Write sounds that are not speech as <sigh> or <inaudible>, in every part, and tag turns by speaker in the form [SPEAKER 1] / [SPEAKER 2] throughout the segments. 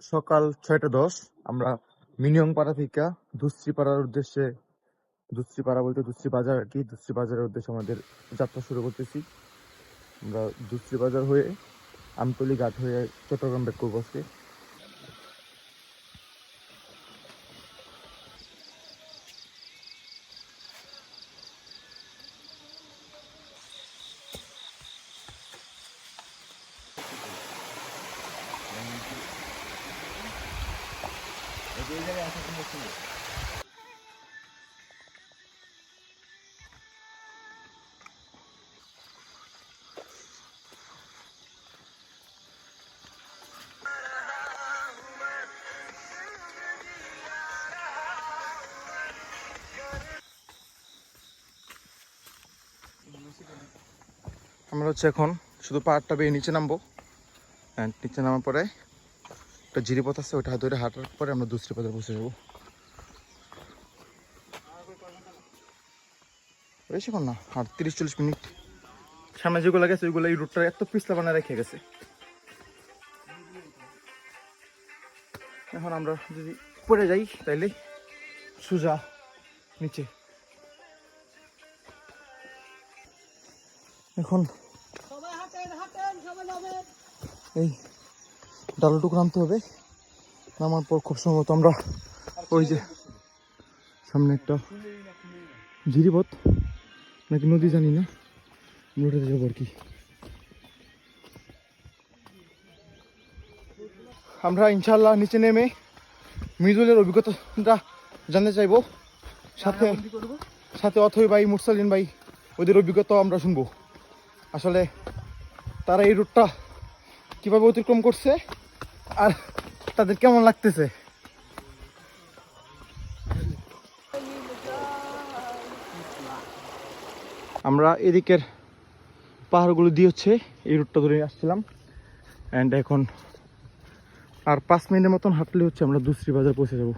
[SPEAKER 1] সকাল ছয়টা দশ, আমরা মিনিয়ং পাড়া থেকে দুশ্রী পাড়ার উদ্দেশ্যে দুশ্রী পাড়া বলতে দুশ্রী বাজার আর কি দুশ্রী বাজারের উদ্দেশ্যে আমাদের যাত্রা শুরু করতেছি। আমরা দুশ্রী বাজার হয়ে আমতলি ঘাট হয়ে চট্টগ্রাম ব্যাক করব আজকে। আমরা হচ্ছে এখন শুধু পাহাড়টা বেয়ে নিচে নামবো। নিচে নামার পরে একটা জিরি পথ আছে ওটা ধরে হাঁটার পরে আমরা দুশ্রী পথে বসে যাব। বেশিক্ষণ না আর তিরিশ চল্লিশ মিনিট। সামনে যেগুলো গেছে ওইগুলো এই রুটটা এত পিছলা বানায় রেখে গেছে। এখন আমরা যদি পড়ে যাই তাইলে সোজা নিচে। এখন এই ডালটুকু নামতে হবে। নামার পর খুব সম্ভবত আমরা ওই যে সামনে একটা ঝিরিপথ নাকি নদী জানি না। আমরা ওটাতে যাব আর কি। আমরা ইনশাল্লাহ নিচে নেমে মৃদুলের অভিজ্ঞতাটা জানতে চাইব। সাথে সাথে অথই ভাই মুরসালিন ভাই ওদের অভিজ্ঞতা আমরা শুনব। আসলে তারা এই রুটটা কীভাবে অতিক্রম করছে আর তাদের কেমন লাগতেছে? আমরা এদিকের পাহাড়গুলো দিয়ে হচ্ছে এই রুটটা ধরে আসছিলাম। অ্যান্ড এখন আর পাঁচ মিনিটের মতন হাঁটলে হচ্ছে আমরা দুশ্রী বাজার পৌঁছে যাব।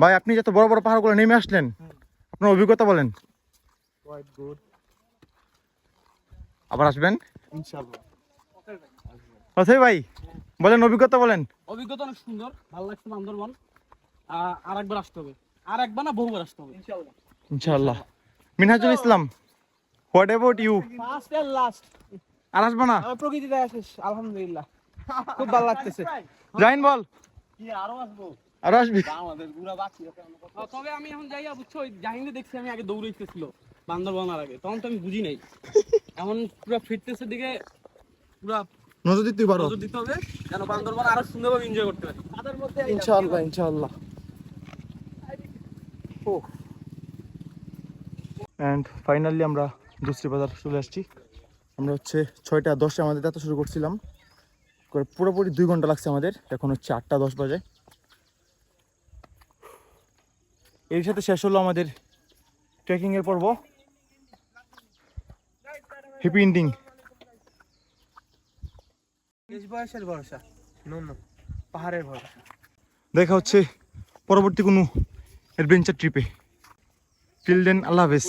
[SPEAKER 1] ভাই আপনি যত বড় বড় পাহাড়গুলো নেমে আসলেন আপনার অভিজ্ঞতা বলেন। আবার আসবেন?
[SPEAKER 2] ইনশাআল্লাহ।
[SPEAKER 1] অথই ভাই বলেন অভিজ্ঞতা বলেন।
[SPEAKER 3] অভিজ্ঞতা অনেক সুন্দর ভালো লাগছে বান্দরবন। আর একবার আসতে হবে। আর একবার না বহুবার আসতে হবে। ইনশাআল্লাহ।
[SPEAKER 1] ইনশাআল্লাহ। Minhajul Islam what about you
[SPEAKER 3] first and last
[SPEAKER 1] আর আসব না?
[SPEAKER 3] আমি প্রকৃতিতে আসিস আলহামদুলিল্লাহ। খুব ভালো লাগতেছে।
[SPEAKER 1] জাইন বল।
[SPEAKER 3] কি আরও আসব?
[SPEAKER 1] আর আসবি?
[SPEAKER 3] আমাদের পুরা বাকি তবে আমি এখন যাইয়া বুঝছ ওই জাহিন্দে দেখছি আমি আগে দৌড়াইতেছিল বান্দরবন আর আগে। তখন তো আমি বুঝি নাই। <laughs> এখন পুরো ফিটনেসের দিকে পুরা
[SPEAKER 1] নজর দিতে পারো।
[SPEAKER 3] নজর দিতে হবে যেন বান্দরবন আরও সুন্দরভাবে এনজয় করতে পারি। তাদের মধ্যে
[SPEAKER 1] ইনশাআল্লাহ ইনশাআল্লাহ। ও অ্যান্ড ফাইনালি আমরা দুশ্রী বাজার চলে আসছি। আমরা হচ্ছে ছয়টা দশটা আমাদের যাত্রা শুরু করছিলাম। করে পুরোপুরি দুই ঘণ্টা লাগছে আমাদের। এখন হচ্ছে আটটা দশ বাজে। এর সাথে শেষ হলো আমাদের ট্রেকিংয়ের পর্ব। হ্যাপি এন্ডিং
[SPEAKER 3] বয়সের পাহাড়ের
[SPEAKER 1] দেখা হচ্ছে পরবর্তী কোনো অ্যাডভেঞ্চার ট্রিপে টিল দেন আল্লাহ হাফেজ।